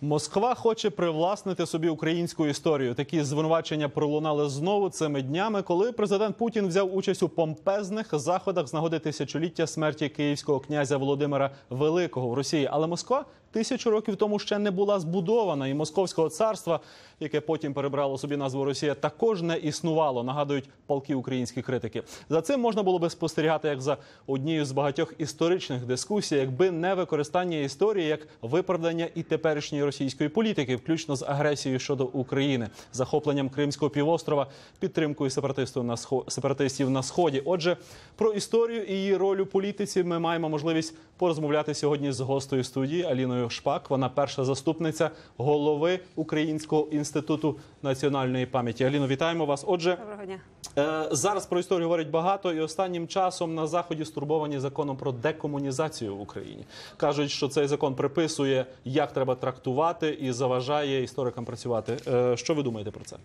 Москва хоче привласнити собі українську історію. Такі звинувачення пролунали знову цими днями, коли президент Путін взяв участь у помпезних заходах з нагоди тисячоліття смерті київського князя Володимира Великого в Росії. Але Москва тисячу років тому ще не була збудована, і московського царства, яке потім перебрало собі назву Росія, також не існувало. Нагадують палки українські критики. За цим можна було би спостерігати як за однією з багатьох історичних дискусій, якби не використання історії як виправдання і теперішньої російської політики, включно з агресією щодо України, захопленням Кримського півострова, підтримкою сепаратистів на сепаратистів на сході. Отже, про історію і її роль у політиці ми маємо можливість порозмовляти сьогодні з гостею студії Аліною Шпак. Вона перша заступниця голови Українського інституту національної пам'яті. Аліно, вітаємо вас. Отже, Доброго дня. Е, Зараз про історію говорять багато, і останнім часом на заході стурбовані законом про декомунізацію в Україні. кажуть, що цей закон приписує, як треба трактувати і заважає історикам працювати. Е, Що ви думаєте про це?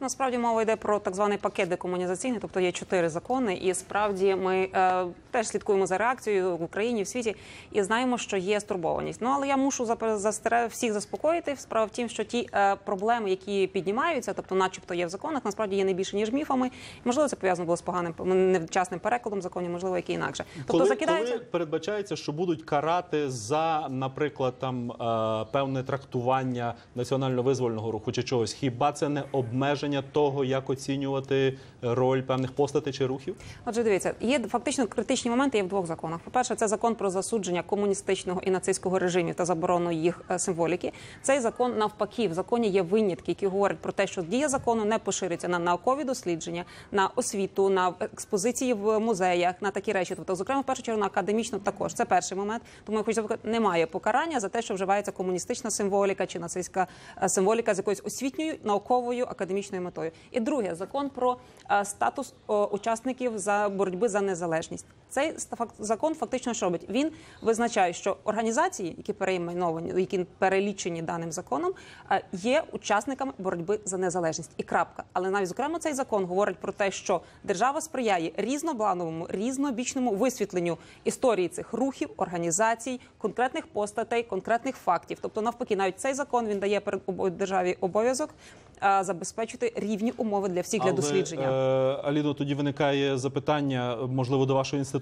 Насправді мова йде про так званий пакет декомунізаційний, тобто є чотири закони. І справді ми е, теж слідкуємо за реакцією в Україні, в світі, і знаємо, що є стурбованість. Ну але я мушу застере- всіх заспокоїти. Справа в тім, що ті е, проблеми, які піднімаються, тобто, начебто, є в законах, насправді є не більше ніж міфами. Можливо, це пов'язано було з поганим невчасним перекладом законів, можливо, які інакше. Тобто коли, закидаються. коли передбачається, що будуть карати за, наприклад, там е, певне трактування національно-визвольного руху чи чогось, хіба це не обмеження того, як оцінювати роль певних постатей чи рухів? Отже, дивіться, є фактично критичні моменти є в двох законах. По перше, це закон про засудження комуністичного і нацистського режимів та заборону їх е, символіки. Цей закон навпаки в законі є винятки, які говорять про те, що дія закону не поширюється на наукові дослідження, на освіту, на експозиції в музеях, на такі речі. Тобто, зокрема, в першу чергу на академічну також. Це перший момент. Тому я хочу запитати, немає покарання за те, що вживається комуністична символіка чи нацистська е, символіка з якоюсь освітньою науковою академічною метою. І друге, закон про е, статус учасників за боротьби за незалежність. Цей закон фактично що робить? Він визначає, що організації, які перейменовані, які перелічені даним законом, е, є учасниками боротьби за незалежність. І крапка. Але навіть зокрема цей закон говорить про те, що держава сприяє різноплановому, різнобічному висвітленню історії цих рухів, організацій, конкретних постатей, конкретних фактів. Тобто, навпаки, навіть цей закон він дає перед державі обов'язок е, забезпечити рівні умови для всіх для дослідження. Але, Аліно, тоді виникає запитання, можливо, до вашого інституту.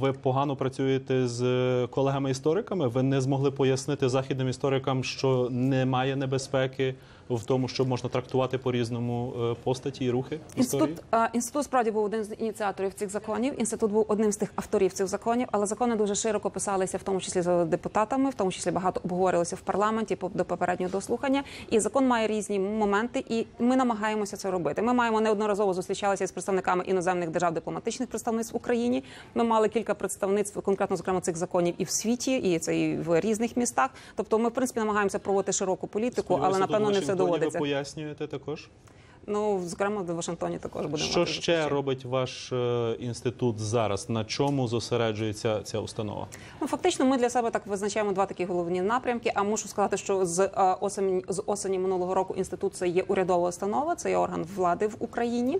Ви погано працюєте з е, колегами-істориками. Ви не змогли пояснити західним історикам, що немає небезпеки в тому, що можна трактувати по різному е, постаті і рухи історії? Інститут, е, інститут справді був один з ініціаторів цих законів. Інститут був одним з тих авторів цих законів, але закони дуже широко писалися, в тому числі за депутатами, в тому числі багато обговорювалися в парламенті до попереднього дослухання. І закон має різні моменти, і ми намагаємося це робити. Ми маємо неодноразово зустрічалися з представниками іноземних держав дипломатичних представництв в Україні. Ми мали кілька представництв, конкретно зокрема цих законів, і в світі, і це і в різних містах. Тобто, ми в принципі намагаємося проводити широку політику, але напевно не все доводиться. Ви пояснюєте також. Ну зокрема, в Вашингтоні також будемо Що мати ще робить ваш е, інститут зараз? На чому зосереджується ця установа? Ну, фактично, ми для себе так визначаємо два такі головні напрямки. А мушу сказати, що з е, осені з осені минулого року інститут це є урядова установа, це є орган влади в Україні.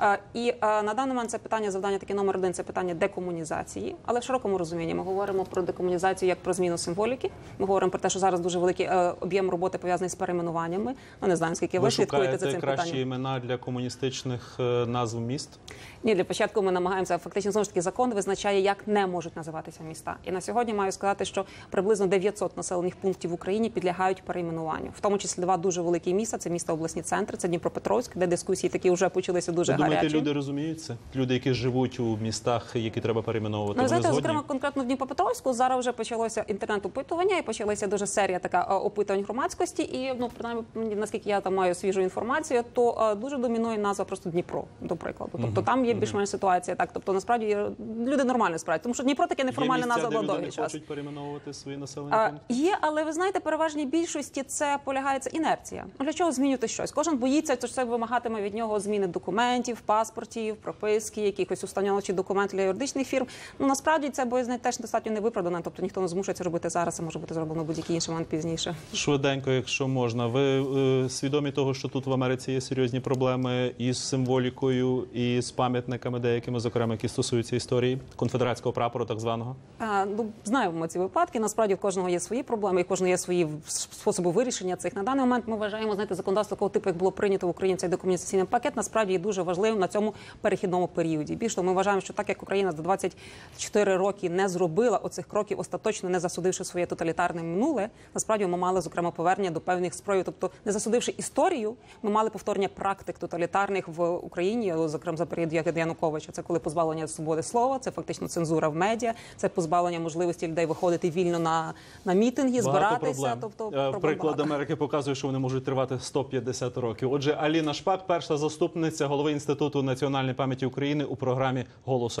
Е, І на даний момент це питання завдання таке номер один це питання декомунізації. Але в широкому розумінні ми говоримо про декомунізацію як про зміну символіки. Ми говоримо про те, що зараз дуже великий об'єм роботи пов'язаний з перейменуваннями. Ну не знаю, скільки ви, Ви слідкуєте за цим питанням. Імена для комуністичних е, назв міст? Ні, для початку ми намагаємося фактично знову ж таки закон визначає, як не можуть називатися міста. І на сьогодні маю сказати, що приблизно 900 населених пунктів в Україні підлягають перейменуванню, в тому числі два дуже великі міста. Це міста обласні центри, це Дніпропетровськ, де дискусії такі вже почалися дуже Ви думаєте, гарячі. люди розуміють це? Люди, які живуть у містах, які треба перейменовувати, Ну, знаєте, зокрема, конкретно в Дніпропетровську зараз вже почалося інтернет-опитування і почалася дуже серія така е, опитувань громадськості. І ну принаймні, наскільки я там маю свіжу інформацію, то е, дуже домінує назва просто Дніпро, до прикладу. Тобто там є більш-менш ситуація так. Тобто насправді люди нормально справляються, тому що Дніпро таке неформальна Є місця, назва була довгий час. хочуть перейменовувати свої населені пункти? є, але ви знаєте, переважній більшості це полягається інерція. Для чого змінювати щось? Кожен боїться, що це вимагатиме від нього зміни документів, паспортів, прописки, якихось установчих документів для юридичних фірм. Ну насправді це боязнь теж достатньо невиправдана. Тобто ніхто не змушує це робити зараз. Це може бути зроблено будь-який інший момент пізніше. Швиденько, якщо можна. Ви е, свідомі того, що тут в Америці є серйозні серйозні проблеми із символікою і з пам'ятниками, деякими, зокрема, які стосуються історії конфедератського прапору, так званого. А, ну, знаємо ці випадки. Насправді в кожного є свої проблеми, і кожного є свої способи вирішення цих. На даний момент ми вважаємо, знаєте, законодавство такого типу, як було прийнято в Україні цей декомунізаційний пакет, насправді є дуже важливим на цьому перехідному періоді. Більше того, ми вважаємо, що так як Україна за 24 роки не зробила оцих кроків, остаточно не засудивши своє тоталітарне минуле, насправді ми мали зокрема повернення до певних спроїв. Тобто, не засудивши історію, ми мали повторення практик тоталітарних в Україні, зокрема за період Януковича. Це коли позбавлення свободи слова, це фактично цензура в медіа, це позбавлення можливості людей виходити вільно на, на мітинги, збиратися. Тобто Е, проблем приклад багато. Америки показує, що вони можуть тривати 150 років. Отже, Аліна Шпак, перша заступниця голови інституту національної пам'яті України у програмі Голос